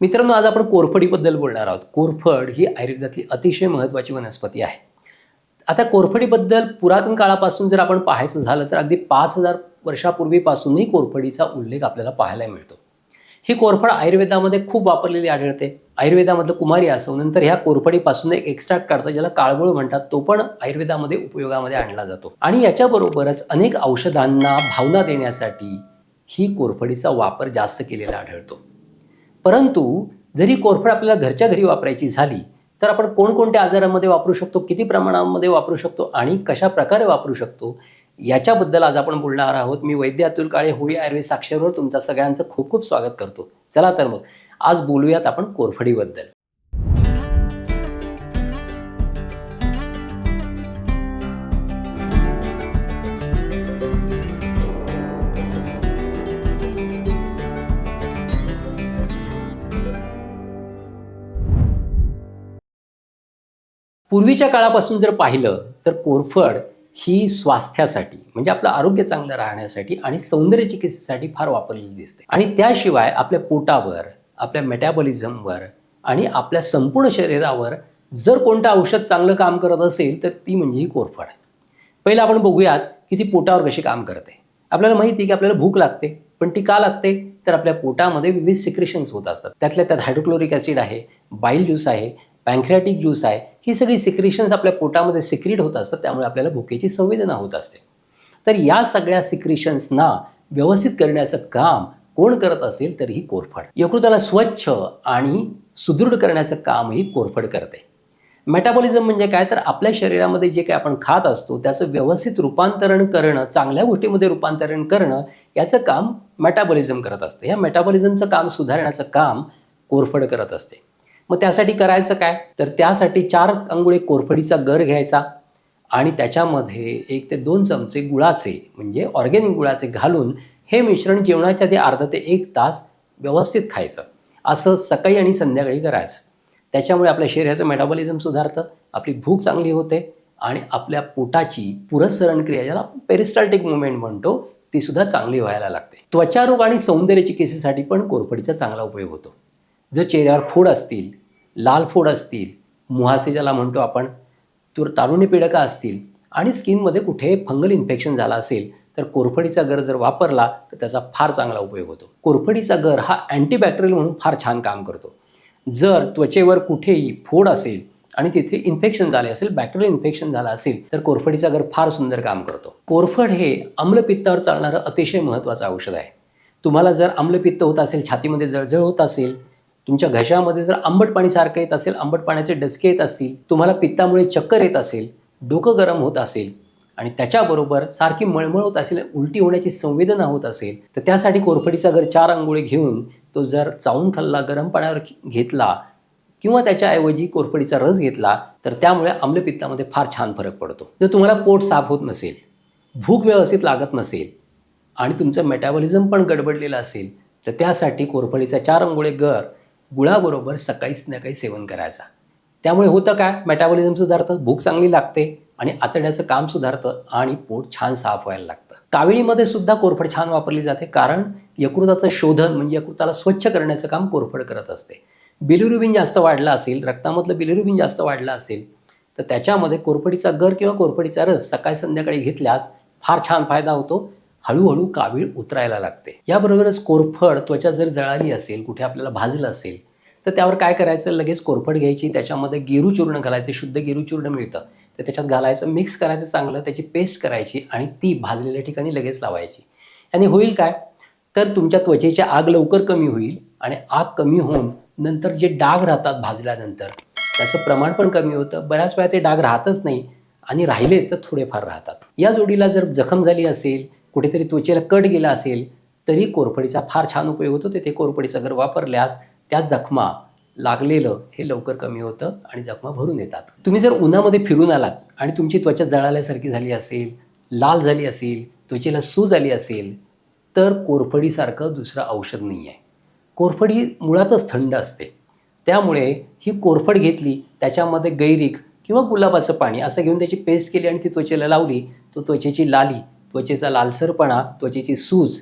मित्रांनो आज आपण कोरफडीबद्दल बोलणार आहोत. कोरफड ही आयुर्वेदातली अतिशय महत्त्वाची वनस्पती आहे. आता कोरफडीबद्दल पुरातन काळापासून जर आपण पाहायचं झालं तर अगदी पाच हजार वर्षापूर्वीपासूनही कोरफडीचा उल्लेख आपल्याला पाहायला मिळतो. ही कोरफड आयुर्वेदामध्ये खूप वापरलेली आढळते. आयुर्वेदामधलं कुमारी असो नंतर ह्या कोरफडीपासून एक एक्स्ट्रॅक्ट काढतात ज्याला काळगोळ म्हणतात. तो पण आयुर्वेदामध्ये उपयोगामध्ये आणला जातो. आणि याच्याबरोबरच अनेक औषधांना भावना देण्यासाठी ही कोरफडीचा वापर जास्त केलेला आढळतो. परंतु जरी कोरफड आपल्याला घरच्या घरी वापरायची झाली तर आपण कोणकोणत्या आजारामध्ये वापरू शकतो किती प्रमाणामध्ये वापरू शकतो आणि कशा प्रकारे वापरू शकतो याच्याबद्दल आज आपण बोलणार आहोत. मी वैद्य अतुल काळे होळी आयुर्वेद साक्षरवर तुमचा सगळ्यांचं खूप खूप स्वागत करतो. चला तर मग आज बोलूयात आपण कोरफडीबद्दल. पूर्वीच्या काळापासून जर पाहिलं तर कोरफड ही स्वास्थ्यासाठी म्हणजे आपलं आरोग्य चांगलं राहण्यासाठी आणि सौंदर्य चिकित्सेसाठी फार वापरलेली दिसते. आणि त्याशिवाय आपल्या पोटावर आपल्या मेटॅबॉलिझमवर आणि आपल्या संपूर्ण शरीरावर जर कोणतं औषध चांगलं काम करत असेल तर ती म्हणजे ही कोरफड पहिलं आपण बघूयात की ती पोटावर कशी काम करते. आपल्याला माहिती आहे की आपल्याला भूक लागते पण ती का लागते? तर आपल्या पोटामध्ये विविध सिक्रेशन्स होत असतात. त्यातल्या त्यात हायड्रोक्लोरिक ॲसिड आहे बाईल ज्यूस आहे पॅन्क्रियाटिक ज्यूस आहे ही सगळी सिक्रेशन्स आपल्या पोटामध्ये सिक्रीट होत असतात त्यामुळे आपल्याला भुकेची संवेदना होत असते. तर या सगळ्या सिक्रेशन्सना व्यवस्थित करण्याचं काम कोण करत असेल तर ही कोरफड. यकृताला स्वच्छ आणि सुदृढ करण्याचं काम ही कोरफड करते. मेटाबॉलिझम म्हणजे काय? तर आपल्या शरीरामध्ये जे काही आपण खात असतो त्याचं व्यवस्थित रूपांतरण करणं चांगल्या गोष्टीमध्ये रूपांतरण करणं याचं काम मेटाबॉलिझम करत असते. या मेटाबॉलिझमचं काम सुधारण्याचं काम कोरफड करत असते. मग त्यासाठी करायचं काय? तर त्यासाठी चार अंगुळे कोरफडीचा गर घ्यायचा आणि त्याच्यामध्ये एक ते दोन चमचे गुळाचे म्हणजे ऑर्गेनिक गुळाचे घालून हे मिश्रण जेवणाच्या आधी अर्धा ते एक तास व्यवस्थित खायचं. असं सकाळी आणि संध्याकाळी करायचं. त्याच्यामुळे आपल्या शरीराचं मेटाबॉलिझम सुधारतं आपली भूक चांगली होते आणि आपल्या पोटाची पुरस्सरण क्रिया ज्याला पेरिस्टाल्टिक मुवमेंट म्हणतो ती सुद्धा चांगली व्हायला लागते. त्वचारोग आणि सौंदर्य चिकित्सेसाठी पण कोरफडीचा चांगला उपयोग होतो. जर चेहऱ्यावर फोड असतील लाल फोड असतील मुहासे ज्याला म्हणतो आपण तर तारुण्य पिडका असतील आणि स्किनमध्ये कुठे फंगल इन्फेक्शन झालं असेल तर कोरफडीचा गर जर वापरला तर त्याचा फार चांगला उपयोग होतो. कोरफडीचा गर हा अँटीबॅक्टेरियल म्हणून फार छान काम करतो. जर त्वचेवर कुठेही फोड असेल आणि तिथे इन्फेक्शन झाले असेल बॅक्टेरियल इन्फेक्शन झालं असेल तर कोरफडीचा गर फार सुंदर काम करतो. कोरफड हे आम्लपित्तावर चालणारं अतिशय महत्त्वाचं औषध आहे. तुम्हाला जर आम्लपित्त होत असेल छातीमध्ये जळजळ होत असेल तुमच्या घशामध्ये जर आंबट पाणी सारखं येत असेल आंबट पाण्याचे डचके येत असतील तुम्हाला पित्तामुळे चक्कर येत असेल डोकं गरम होत असेल आणि त्याच्याबरोबर सारखी मळमळ होत असेल उलटी होण्याची संवेदना होत असेल तर त्यासाठी कोरफडीचा जर चार आंघोळी घेऊन तो जर चावून खाल्ला गरम पाण्यावर घेतला किंवा त्याच्याऐवजी कोरफडीचा रस घेतला तर त्यामुळे आम्लपित्तामध्ये फार छान फरक पडतो. जर तुम्हाला पोट साफ होत नसेल भूक व्यवस्थित लागत नसेल आणि तुमचं मेटाबॉलिझम पण गडबडलेलं असेल तर त्यासाठी कोरफडीचा चार अंगुळे गर गुळाबरोबर सकाळी संध्याकाळी सेवन करायचा. त्यामुळे होतं काय? मेटाबॉलिझम सुधारतं भूक चांगली लागते आणि आतड्याचं काम सुधारतं आणि पोट छान साफ व्हायला लागतं. काविळीमध्ये सुद्धा कोरफड छान वापरली जाते कारण यकृताचं शोधन म्हणजे यकृताला स्वच्छ करण्याचं काम कोरफड करत असते. बिलिरुबिन जास्त वाढला असेल रक्तामधलं बिलिरुबिन जास्त वाढलं असेल तर त्याच्यामध्ये कोरफडीचा गर किंवा कोरफडीचा रस सकाळी संध्याकाळी घेतल्यास फार छान फायदा होतो. हळूहळू कावीळ उतरायला लागते. याबरोबरच कोरफड त्वचा जर जळाली असेल कुठे आपल्याला भाजलं असेल तर त्यावर काय करायचं? लगेच कोरफड घ्यायची त्याच्यामध्ये गेरूचूर्ण घालायचं शुद्ध गेरू चूर्ण मिळतं. तर त्याच्यात घालायचं मिक्स करायचं चांगलं त्याची पेस्ट करायची आणि ती भाजलेल्या ठिकाणी लगेच लावायची. आणि होईल काय? तर तुमच्या त्वचेची आग लवकर कमी होईल आणि आग कमी होऊन नंतर जे डाग राहतात भाजल्यानंतर त्याचं प्रमाण पण कमी होतं. बऱ्याच वेळा ते डाग राहतच नाही आणि राहिलेच तर थोडेफार राहतात. या जोडीला जर जखम झाली असेल कुठेतरी त्वचेला कट गेला असेल तरी कोरफडीचा फार छान उपयोग होतो. तेथे कोरफडीचा जर वापरल्यास त्या जखमा लागलेलं हे लवकर कमी होतं आणि जखमा भरून येतात. तुम्ही जर उन्हामध्ये फिरून आलात आणि तुमची त्वचा जळाल्यासारखी झाली असेल लाल झाली असेल त्वचेला सूज आली असेल तर कोरफडीसारखं दुसरं औषध नाही आहे कोरफडी मुळातच थंड असते. त्यामुळे ही कोरफड घेतली त्याच्यामध्ये गैरिक किंवा गुलाबाचं पाणी असं घेऊन त्याची पेस्ट केली आणि ती त्वचेला लावली तो त्वचेची लाली त्वचेचा लालसरपणा त्वचेची सूज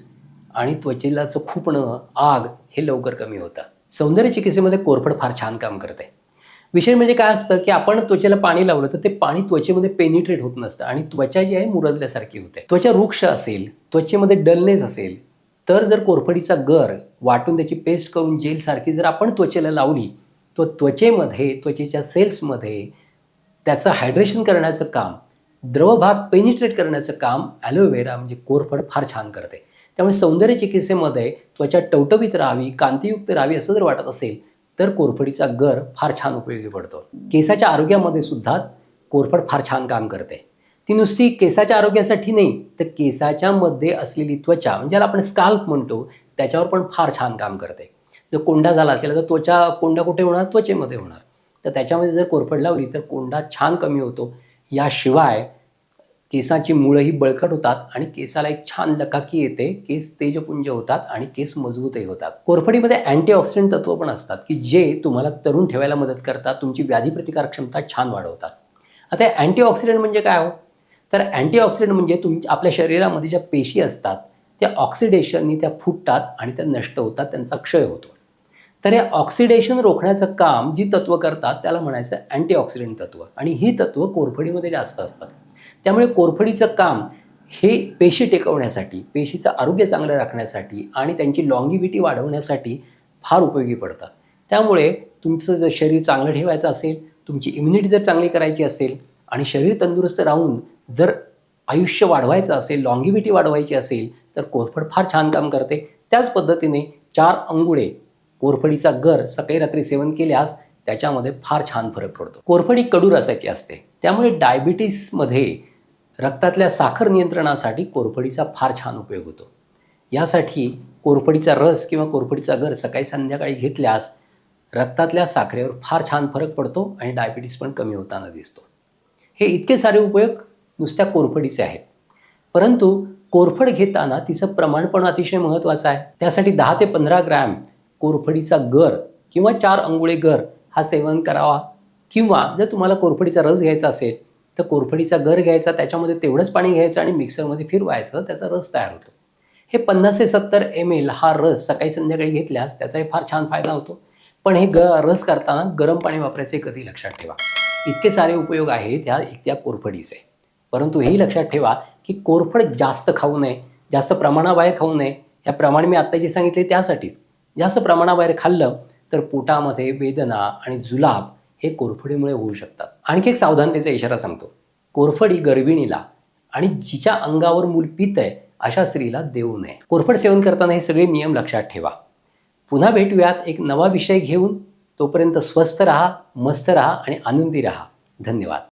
आणि त्वचेलाचं खुपणं आग हे लवकर कमी होतं सौंदर्य चिकित्सेमध्ये कोरफड फार छान काम करते. विषय म्हणजे काय असतं की आपण त्वचेला पाणी लावलं तर ते पाणी त्वचेमध्ये पेनिट्रेट होत नसतं आणि त्वचा जी आहे मुरजल्यासारखी होते. त्वचा वृक्ष असेल त्वचेमध्ये डलनेस असेल तर जर कोरफडीचा गर वाटून त्याची पेस्ट करून जेलसारखी जर आपण त्वचेला लावली तर त्वचेमध्ये त्वचेच्या सेल्समध्ये त्याचं हायड्रेशन करण्याचं काम द्रवभाग पेनिट्रेट करण्याचं काम ॲलोवेरा म्हणजे कोरफड फार छान करते. त्यामुळे सौंदर्य चिकित्सेमध्ये त्वचा टवटवीत राहावी कांतीयुक्त राहावी असं जर वाटत असेल तर कोरफडीचा गर फार छान उपयोगी पडतो. केसाच्या आरोग्यामध्ये सुद्धा कोरफड फार छान काम करते. ती नुसती केसाच्या आरोग्यासाठी नाही तर केसाच्या मध्ये असलेली त्वचा म्हणजे ज्याला आपण स्काल्प म्हणतो त्याच्यावर पण फार छान काम करते. जर कोंडा झाला असेल तर त्वचा कोंडा कुठे होणार? त्वचेमध्ये होणार. तर त्याच्यामध्ये जर कोरफड लावली तर कोंडा छान कमी होतो. याशिवाय केसाची मुळंही बळकट होतात आणि केसाला एक छान लकाकी येते. केस तेजपुंज होतात आणि केस मजबूतही होतात. कोरफडीमध्ये अँटीऑक्सिडंट तत्व पण असतात की जे तुम्हाला तरुण ठेवायला मदत करतात तुमची व्याधीप्रतिकार क्षमता छान वाढवतात. आता अँटीऑक्सिडंट म्हणजे काय हो? तर अँटीऑक्सिडंट म्हणजे तुम आपल्या शरीरामध्ये ज्या पेशी असतात त्या ऑक्सिडेशननी त्या फुटतात आणि त्या नष्ट होतात त्यांचा क्षय होतो. तर हे ऑक्सिडेशन रोखण्याचं काम जी तत्व करतात त्याला म्हणायचं अँटीऑक्सिडंट तत्व. आणि ही तत्त्व कोरफडीमध्ये जास्त असतात. त्यामुळे कोरफडीचं काम हे पेशी टेकवण्यासाठी पेशीचं आरोग्य चांगलं राखण्यासाठी आणि त्यांची लॉंगिव्हिटी वाढवण्यासाठी फार उपयोगी पडतं. त्यामुळे तुमचं जर शरीर चांगलं ठेवायचं असेल तुमची इम्युनिटी जर चांगली करायची असेल आणि शरीर तंदुरुस्त राहून जर आयुष्य वाढवायचं असेल लॉंगिव्हिटी वाढवायची असेल तर कोरफड फार छान काम करते. त्याच पद्धतीने चार अंगुळे कोरफडीचा गर सकाळी रात्री सेवन केल्यास त्याच्यामध्ये फार छान फरक पडतो. कोरफडी कडू रसाची असते. त्यामुळे डायबिटीसमध्ये रक्तातल्या साखर नियंत्रणासाठी कोरफडीचा फार छान उपयोग होतो. यासाठी कोरफडीचा रस किंवा कोरफडीचा गर सकाळी संध्याकाळी घेतल्यास रक्तातल्या साखरेवर फार छान फरक पडतो आणि डायबिटीस पण कमी होताना दिसतो. हे इतके सारे उपयोग नुसत्या कोरफडीचे आहेत. परंतु कोरफड घेताना तिचं प्रमाण पण अतिशय महत्त्वाचं आहे. त्यासाठी दहा ते पंधरा ग्रॅम कोरफडीचा गर किंवा चार अंघोळे गर हा सेवन करावा. किंवा जर तुम्हाला कोरफडीचा रस घ्यायचा असेल तर कोरफडीचा गर घ्यायचा त्याच्यामध्ये तेवढंच पाणी घ्यायचं आणि मिक्सरमध्ये फिरवायचं त्याचा रस तयार होतो. हे पन्नास ते सत्तर एम एल हा रस सकाळी संध्याकाळी घेतल्यास त्याचाही फार छान फायदा होतो. पण हे ग रस करताना गरम पाणी वापरायचे कधी लक्षात ठेवा. इतके सारे उपयोग आहेत ह्या त्या कोरफडीचे. परंतु हेही लक्षात ठेवा की कोरफड जास्त खाऊ नये जास्त प्रमाणाबाहेर खाऊ नये. या प्रमाणे मी आत्ता जे सांगितले त्यासाठीच. जास्त प्रमाणाबाहेर खाल्लं तर पोटामध्ये वेदना आणि जुलाब हे कोरफडीमुळे होऊ शकतात. आणखी एक सावधानतेचा इशारा सांगतो. कोरफडी गर्भिणीला आणि जिच्या अंगावर मूल पित आहे अशा स्त्रीला देऊ नये. कोरफड सेवन करताना हे सगळे नियम लक्षात ठेवा. पुन्हा भेटूयात एक नवा विषय घेऊन. तोपर्यंत स्वस्थ राहा मस्त राहा आणि आनंदी राहा. धन्यवाद.